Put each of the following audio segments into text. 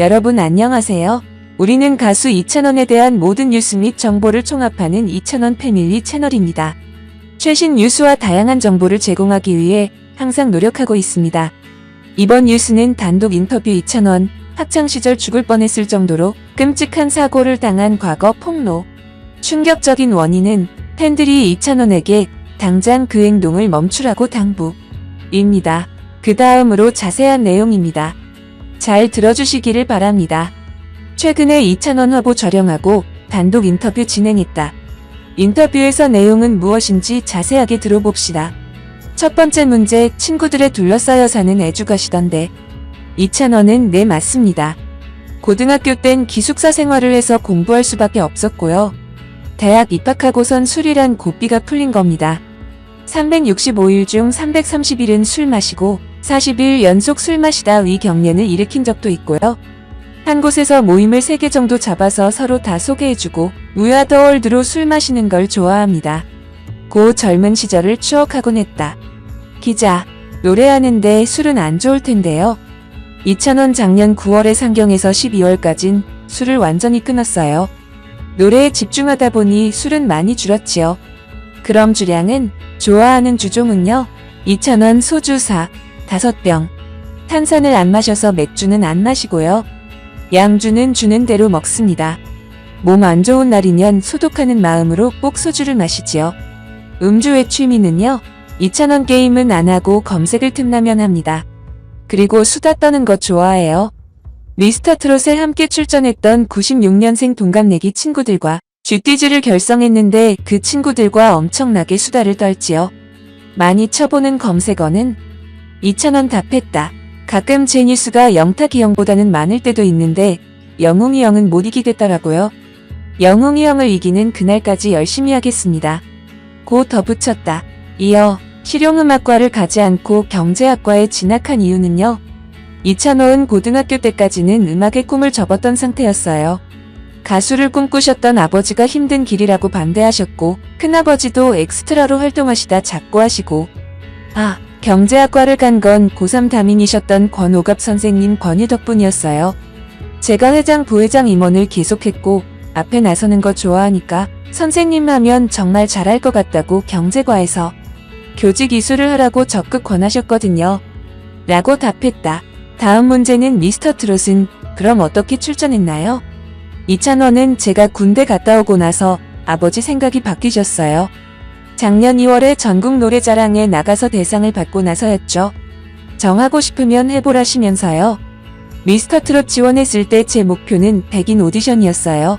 여러분 안녕하세요. 우리는 가수 이찬원에 대한 모든 뉴스 및 정보를 총합하는 이찬원 패밀리 채널입니다. 최신 뉴스와 다양한 정보를 제공하기 위해 항상 노력하고 있습니다. 이번 뉴스는 단독 인터뷰 이찬원, 학창시절 죽을 뻔했을 정도로 끔찍한 사고를 당한 과거 폭로. 충격적인 원인은 팬들이 이찬원에게 당장 그 행동을 멈추라고 당부 입니다. 그 다음으로 자세한 내용입니다. 잘 들어주시기를 바랍니다. 최근에 이찬원 화보 촬영하고 단독 인터뷰 진행했다. 인터뷰에서 내용은 무엇인지 자세하게 들어봅시다. 첫 번째 문제, 친구들에 둘러싸여 사는 애주가시던데. 이찬원은 네 맞습니다. 고등학교 땐 기숙사 생활을 해서 공부할 수밖에 없었고요. 대학 입학하고선 술이란 고삐가 풀린 겁니다. 365일 중 330일은 술 마시고 40일 연속 술 마시다 위 경련을 일으킨 적도 있고요. 한 곳에서 모임을 3개 정도 잡아서 서로 다 소개해주고 무야더월드로 술 마시는 걸 좋아합니다. 고 젊은 시절을 추억하곤 했다. 기자, 노래하는데 술은 안 좋을 텐데요. 이찬원 작년 9월에 상경에서 12월까진 술을 완전히 끊었어요. 노래에 집중하다 보니 술은 많이 줄었지요. 그럼 주량은 좋아하는 주종은요? 2,000원 소주 4, 5병. 탄산을 안 마셔서 맥주는 안 마시고요. 양주는 주는 대로 먹습니다. 몸 안 좋은 날이면 소독하는 마음으로 꼭 소주를 마시지요. 음주의 취미는요? 2,000원 게임은 안 하고 검색을 틈나면 합니다. 그리고 수다 떠는 거 좋아해요. 미스터 트롯에 함께 출전했던 96년생 동갑내기 친구들과 쥐띠즈를 결성했는데 그 친구들과 엄청나게 수다를 떨지요. 많이 쳐보는 검색어는 2,000원 답했다. 가끔 제 뉴스가 영탁이 형보다는 많을 때도 있는데 영웅이 형은 못 이기겠더라고요. 영웅이 형을 이기는 그날까지 열심히 하겠습니다. 고 덧붙였다. 이어 실용음악과를 가지 않고 경제학과에 진학한 이유는요. 이찬호은 고등학교 때까지는 음악의 꿈을 접었던 상태였어요. 가수를 꿈꾸셨던 아버지가 힘든 길이라고 반대하셨고 큰아버지도 엑스트라로 활동하시다 작고하시고 아 경제학과를 간 건 고3 담임이셨던 권오갑 선생님 권유 덕분이었어요. 제가 회장 부회장 임원을 계속했고 앞에 나서는 거 좋아하니까 선생님 하면 정말 잘할 것 같다고 경제과에서 교직 이수를 하라고 적극 권하셨거든요. 라고 답했다. 다음 문제는 미스터 트롯은 그럼 어떻게 출전했나요? 이찬원은 제가 군대 갔다 오고 나서 아버지 생각이 바뀌셨어요. 작년 2월에 전국 노래자랑에 나가서 대상을 받고 나서였죠. 정하고 싶으면 해보라시면서요. 미스터 트롯 지원했을 때 제 목표는 백인 오디션이었어요.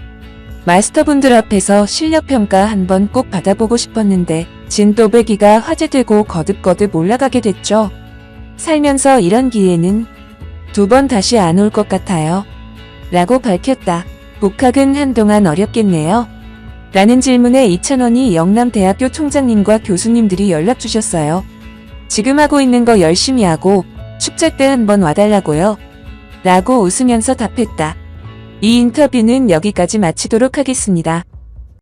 마스터분들 앞에서 실력평가 한번 꼭 받아보고 싶었는데 진또배기가 화제되고 거듭거듭 올라가게 됐죠. 살면서 이런 기회는 두 번 다시 안 올 것 같아요. 라고 밝혔다. 복학은 한동안 어렵겠네요. 라는 질문에 이찬원이 영남대학교 총장님과 교수님들이 연락 주셨어요. 지금 하고 있는 거 열심히 하고 축제 때 한번 와달라고요. 라고 웃으면서 답했다. 이 인터뷰는 여기까지 마치도록 하겠습니다.